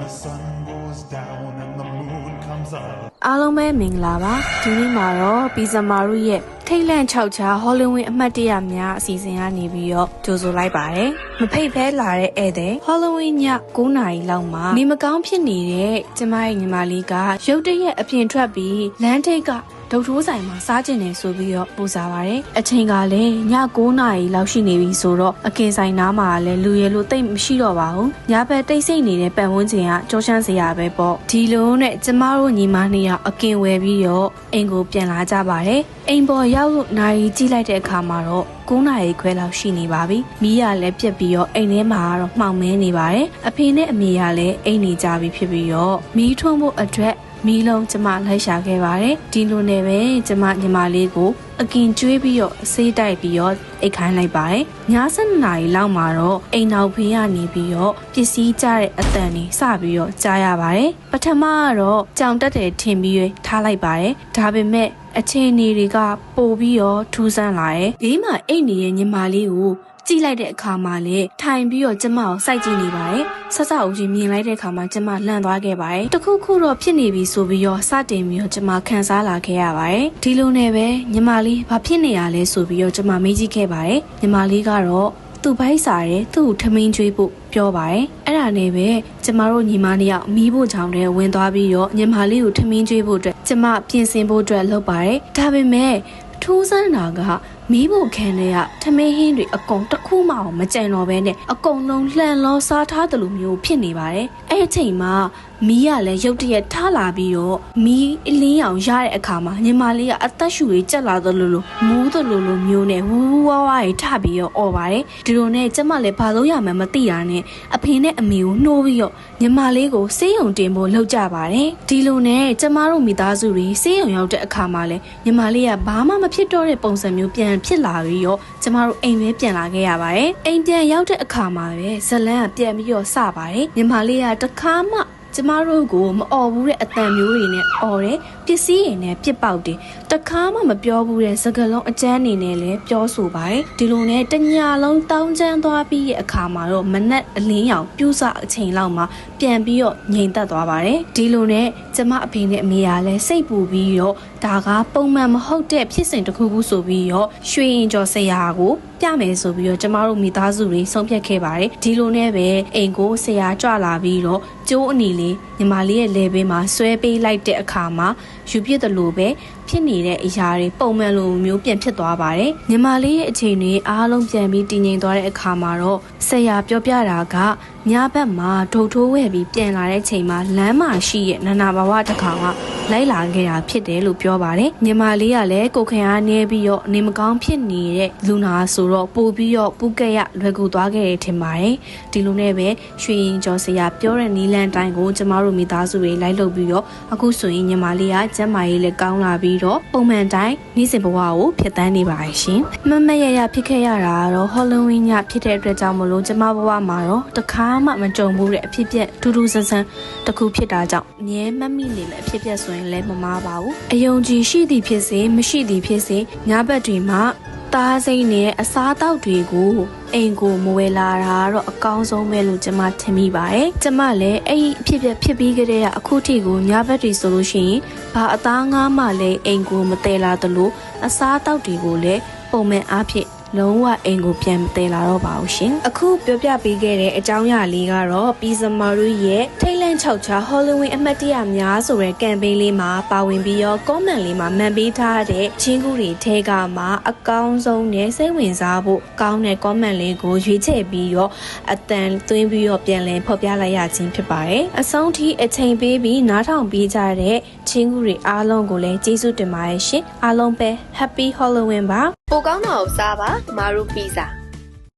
The sun goes down and the moon comes up. အားလုံးပဲမင်္ဂလာပါဒီနေ့မှာတော့ပီဇာမာရုရဲ့ထိတ်လန့်6ချာဟောလဝင်းအမှတ်တရများအစီအစဉ်ကနေပြီးတော့ကြိုဆိုလိုက်ပါတယ်မဖိတ်ဖဲလာတဲ့ဧည့်သည်ဟောလဝင်းည9နာရီလောက်မှာနေမကောင်းဖြစ်နေတဲ့ကျမရဲ့ညီမလေးကရုတ်တရက်အပြင်ထွက်ပြီးလမ်းထိပ်ကဒုတ်ထိုးဆိုင်မှာစားကျင်နေဆိုပြီးတော့ပူစားပါတယ်အချိန်ကလည်းည9နာရီလောက်ရှိနေပြီဆိုတော့အကင်ဆိုင်နားမှာလည်းလူရဲလို့တိတ်မရှိတော့ပါဘူးညဘက်တိတ်ဆိတ်နေတဲ့ပတ်ဝန်းကျင်ကကြောချမ်းစရာပဲပေါ့ဒီလိုနဲ့ကျမတို့ညီမနှစ်ယောက်အကင်ဝယ်ပြီးတော့အိမ်ကိုပြန်လာကြပါတယ်အိမ်ပေါ်ရောက်လို့နာရီကြည့်လိုက်တဲ့အခါမှာတော့9နာရီခွဲလောက်ရှိနေပါပြီ။မီးရလည်းပြက်ပြီးတော့အိမ်ထဲမှာကတော့မှောင်မဲနေပါတယ်။အဖေနဲ့အမေကလည်းအိမ်နေကြပြီဖြစ်ပြီးတော့မီးထွန်းဖို့အတွက် မီးလုံးကျမလိုက်ရှာခဲ့ပါတယ်ဒီလိုနဲ့ပဲကျမညီမလေးကိုအကင်ကျွေးပြီးတော့ဆေးတိုက်ပြီးတော့အိတ်ခိုင်းလိုက်ပါတယ်ည7နာရီလောက်မှာတော့အိမ်နောက်ဖေးကနေပြီးတော့ပစ္စည်းကြတဲ့အတန်တွေစပြီးတော့ကြားရပါတယ်ပထမကတော့ကြောင်တက်တယ်ထင်ပြီးထားလိုက်ပါတယ်ဒါပေမဲ့အခြေအနေတွေကပိုပြီးတော့ထူးဆန်းလာတယ်။ဒီမှာအိတ်နေတဲ့ညီမလေးကို ကြည့်လိုက်တဲ့အခါမှာလေထိုင်ပြီးတော့ကျမကိုစိုက်ကြည့်နေပါတယ်။ဆက်စအုပ်ကြီးမြင်လိုက်တဲ့အခါမှာကျမလှန်သွားခဲ့ပါတယ်။တခုခုတော့ဖြစ်နေပြီဆိုပြီးတော့စတင်ပြီးတော့ကျမခံစားလာခဲ့ရပါတယ်။ဒီလိုနဲ့ပဲညီမလေးဘာဖြစ်နေရလဲဆိုပြီးတော့ကျမမေးကြည့်ခဲ့ပါတယ်။ညီမလေးကတော့သူ့ဘိုက်စားတယ်သူ့ကိုထမင်းကျွေးဖို့ပြောပါတယ်အဲ့ဒါနဲ့ပဲကျမတို့ညီမနှစ်ယောက်မီးဖို့ချောင်းထဲဝင်သွားပြီးတော့ညီမလေးကိုထမင်းကျွေးဖို့အတွက်ကျမပြင်ဆင်ဖို့အတွက်လုပ်ပါတယ်ဒါပေမဲ့ထူးဆန်းတာက မီးဖို့ခန်းထဲကထမင်းဟင်းတွေအကုန်တစ်ခုမှအောင်မကြံတော့ဘဲနဲ့အကုန်လုံးလှန်လောစားထားတယ်လို့မျိုးဖြစ်နေပါတယ်အဲ့အချိန်မှာမီးကလည်းရုတ်တရက်ထားလာပြီးတော့မီးအလင်းအောင်ရတဲ့အခါမှာညီမလေးကအသက်ရှူတွေကြက်လာသလိုလိုမူးသလိုလိုမျိုးနဲ့ဝူးဝါးဝါးတွေထပြီးတော့អော်ပါတယ်ဒီလိုနဲ့ကျမလည်းဘာလို့ရမှန်းမသိတာနဲ့အဖေနဲ့အမေကိုနှိုးပြီးတော့ညီမလေးကိုစေးရုံတင်ဖို့လှုပ်ကြပါတယ်ဒီလိုနဲ့ကျမတို့မိသားစုတွေစေးရုံရောက်တဲ့အခါမှာလည်းညီမလေးကဘာမှမဖြစ်တော့တဲ့ပုံစံမျိုးပြန်ဖြစ်လာပြီးတော့ကျမတို့အိမ်ပဲပြန်လာခဲ့ရပါတယ်အိမ်ပြန်ရောက်တဲ့အခါမှာပဲဇလန်းကပြန်ပြီးတော့စပါတယ်ညီမလေးကတခါမှ ကျမတို့ကိုမអော်ဘူးတဲ့အတန်မျိုးတွေနဲ့អော်တယ်ပစ္စည်းတွေနဲ့ပြစ်ပေါက်တယ်တခါမှမပြောဘူးတဲ့စကားလုံးအကျန်းနေနဲ့လည်းပြောဆိုပါတယ်ဒီလိုနဲ့တညာလုံးတောင်းချမ်းသွားပြီးရဲ့အခါမှာတော့မနက်အလင်းရောင်ပြူစအချိန်လောက်မှာပြန်ပြီးတော့ငြိမ်သက်သွားပါတယ်ဒီလိုနဲ့ကျမအဖေနဲ့အမေကလည်းစိတ်ပူပြီးတော့ဒါကပုံမှန်မဟုတ်တဲ့ဖြစ်စဉ်တစ်ခုခုဆိုပြီးတော့ရွှေရင်ကျော်ဆရာကိုပြမယ်ဆိုပြီးတော့ကျမတို့မိသားစုတွေဆုံးဖြတ်ခဲ့ပါတယ်ဒီလိုနဲ့ပဲအိမ်ကိုဆရာကြွလာပြီးတော့ ကျိုးအနီလေးညီမလေးရဲ့လေဘေးမှာဆွဲပေးလိုက်တဲ့အခါမှာယူပြစ်တယ်လို့ပဲဖြစ်နေတဲ့အရာတွေပုံမှန်လိုမျိုးပြန်ဖြစ်သွားပါတယ်ညီမလေးရဲ့အခြေအနေအားလုံးပြန်ပြီးတည်ငြိမ်သွားတဲ့အခါမှာတော့ဆရာပြောပြတာကညဘက်မှာဒုတ်ထိုးဝဲပြီးပြန်လာတဲ့ချိန်မှာလမ်းမှာရှိရဲ့နန္နာဘဝတစ်ခါက လိုက်လာခဲ့တာဖြစ်တယ်လို့ပြောပါတယ်ညီမလေးကလည်းကိုခင်အားနေပြီးတော့နေမကောင်းဖြစ်နေတဲ့လူနာဆိုတော့ပို့ပြီးတော့ပူကက်ရလွယ်ကူသွားခဲ့တယ်ထင်ပါတယ်ဒီလိုနဲ့ပဲရွှေရင်ကျော်ဆရာပြောတဲ့နီလန်တိုင်းကိုကျမတို့မိသားစုတွေလိုက်လုပ်ပြီးတော့အခုဆိုရင်ညီမလေးကကျမ်းမာရေးလည်းကောင်းလာပြီးတော့ပုံမှန်တိုင်းနေ့စဉ်ဘဝကိုဖျက်ဆီးနေပါရဲ့ရှင်မမရရဖြစ်ခဲ့ရတာကတော့ဟောလဝင်းညဖြစ်တဲ့အတွက်ကြောင့်မလို့ကျမဘဝမှာတော့တခါမှမကြုံဘူးတဲ့အဖြစ်ပြက်ထူးထူးဆန်းဆန်းတစ်ခုဖြစ်တာကြောင့်အမြဲမှတ်မိနေမယ်အဖြစ်ပြက်ဆိုရင်လည်းမမားပါဘူးအယုံကြည်ရှိသည်ဖြစ်စေမရှိသည်ဖြစ်စေညဘက်တွေမှာသားစိမ့်နဲ့အစားအသောက်တွေကိုအိမ်ကိုမဝယ်လာတာတော့အကောင်းဆုံးပဲလို့ကျွန်မထင်မိပါတယ်။ကျွန်မလည်းအဲ့ဒီအဖြစ်ဖြစ်ဖြစ်ပြီးကြတဲ့အခုထိကိုညဘက်တွေဆိုလို့ရှိရင်ဘာအသားငါးမှလည်းအိမ်ကိုမတည်လာသလိုအစားအသောက်တွေကိုလည်းပုံမှန်အားဖြင့် လုံးဝအိမ်ကိုပြန်မတည်လာတော့ပါဘူးရှင်အခုပြောပြပေးခဲ့တဲ့အကြောင်းအရာလေးကတော့ပီဇမာရူရဲ့ထိတ်လန့်ချောက်ချာဟောလဝင်းအမှတ်တရများဆိုတဲ့ကမ်ပိန်းလေးမှာပါဝင်ပြီးတော့ကောမန့်လေးမှာမှန်ပေးထားတဲ့ချင်းကူတွေထဲကမှအကောင်းဆုံးနဲ့စိတ်ဝင်စားဖို့ကောင်းတဲ့ကောမန့်လေးကိုရွေးချယ်ပြီးတော့အတန်သွင်းပြီးတော့ပြန်လည်ဖော်ပြလိုက်ရခြင်းဖြစ်ပါတယ်အဆုံးထိအချိန်ပေးပြီးနားထောင်ပေးကြတဲ့ချင်းကူတွေအားလုံးကိုလည်းကျေးဇူးတင်ပါတယ်ရှင်အားလုံးပဲ Happy Halloween ပါ ပိုကောင်းတာကိုစားပါမာရူပီဇာ